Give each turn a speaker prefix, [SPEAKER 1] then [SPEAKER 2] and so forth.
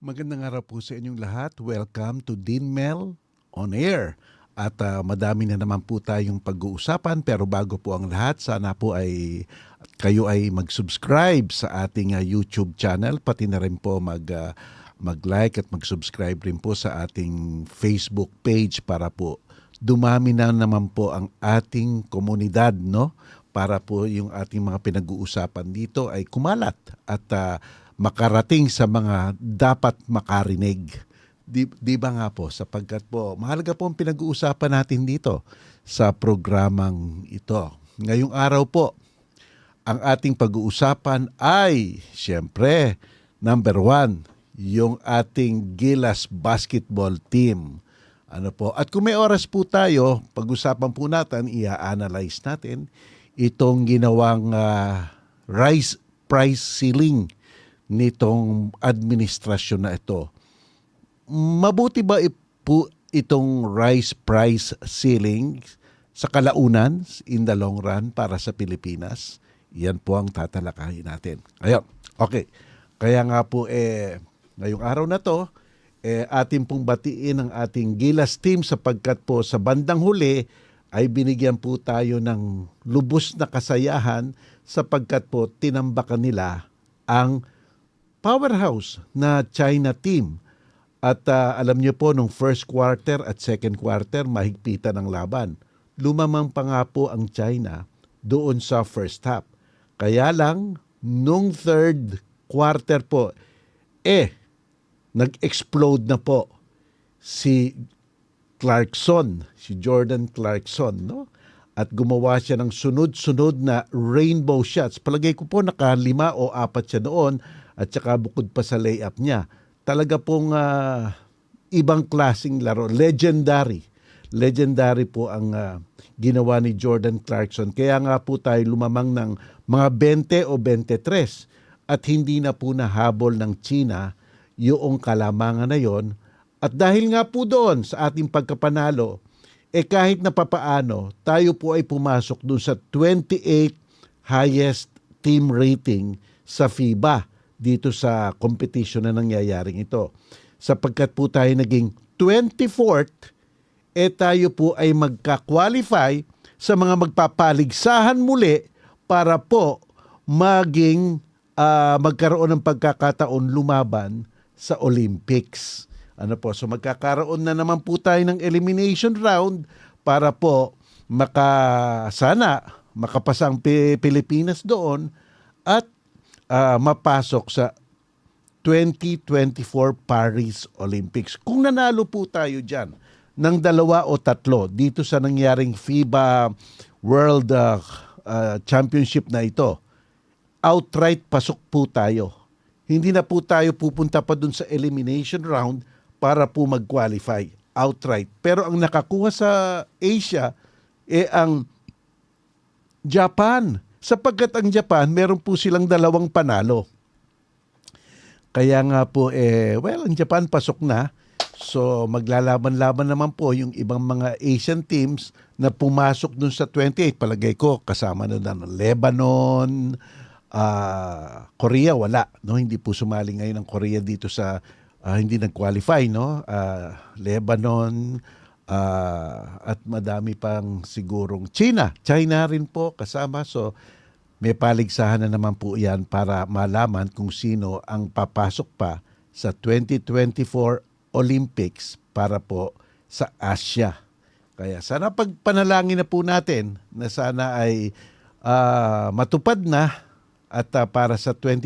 [SPEAKER 1] Magandang araw po sa inyong lahat. Welcome to Dinmel on Air. At ah, madami na naman po tayong pag-uusapan pero bago po ang lahat, sana po ay kayo ay mag-subscribe sa ating ah, YouTube channel pati na rin po mag ah, mag-like at mag-subscribe rin po sa ating Facebook page para po dumami na naman po ang ating komunidad, no? Para po yung ating mga pinag-uusapan dito ay kumalat at ah, makarating sa mga dapat makarinig. Di, di ba nga po, sapagkat po, mahalaga po ang pinag-uusapan natin dito sa programang ito. Ngayong araw po, ang ating pag-uusapan ay, siyempre, number one, yung ating Gilas basketball team. Ano po? At kung may oras po tayo, pag-usapan po natin, i-analyze natin itong ginawang ah, rise price ceiling nitong administrasyon na ito. Mabuti ba i- po itong rise price ceiling sa kalaunan in the long run para sa Pilipinas? Yan po ang tatalakayin natin. Ayun. Okay. Kaya nga po eh ngayong araw na to eh ating pong batiin ang ating Gilas team sapagkat po sa bandang huli ay binigyan po tayo ng lubos na kasayahan sapagkat po tinambakan nila ang powerhouse na China team. At ah, alam niyo po, nung first quarter at second quarter, mahigpitan ang laban. Lumamang pa nga po ang China doon sa first half. Kaya lang, nung third quarter po, eh, nag-explode na po si Clarkson, si Jordan Clarkson, no? At gumawa siya ng sunod-sunod na rainbow shots. Palagay ko po nakalima o apat siya doon at saka bukod pa sa layup niya. Talaga pong ah, ibang klasing laro, legendary. Legendary po ang ah, ginawa ni Jordan Clarkson. Kaya nga po tayo lumamang ng mga 20 o 23 at hindi na po nahabol ng China yung kalamangan na yon. At dahil nga po doon sa ating pagkapanalo, eh kahit na papaano, tayo po ay pumasok doon sa 28 highest team rating sa FIBA dito sa competition na nangyayaring ito. Sapagkat po tayo naging 24th, eh tayo po ay magka-qualify sa mga magpapaligsahan muli para po maging ah, magkaroon ng pagkakataon lumaban sa Olympics. Ano po, so magkakaroon na naman po tayo ng elimination round para po maka sana makapasa ang Pi- Pilipinas doon at ah, mapasok sa 2024 Paris Olympics. Kung nanalo po tayo dyan ng dalawa o tatlo dito sa nangyaring FIBA World ah, ah, Championship na ito, outright pasok po tayo. Hindi na po tayo pupunta pa dun sa elimination round para po mag-qualify outright. Pero ang nakakuha sa Asia, eh ang Japan. Sapagkat ang Japan, meron po silang dalawang panalo. Kaya nga po, eh, well, ang Japan pasok na. So, maglalaban-laban naman po yung ibang mga Asian teams na pumasok dun sa 28. Palagay ko, kasama na na Lebanon, ah, Korea, wala. No? Hindi po sumali ngayon ang Korea dito sa, ah, hindi nag-qualify, no? Ah, Lebanon, ah, at madami pang sigurong China. China rin po kasama. So, may paligsahan na naman po yan para malaman kung sino ang papasok pa sa 2024 Olympics para po sa Asia. Kaya sana pagpanalangin na po natin na sana ay ah, matupad na at ah, para sa 20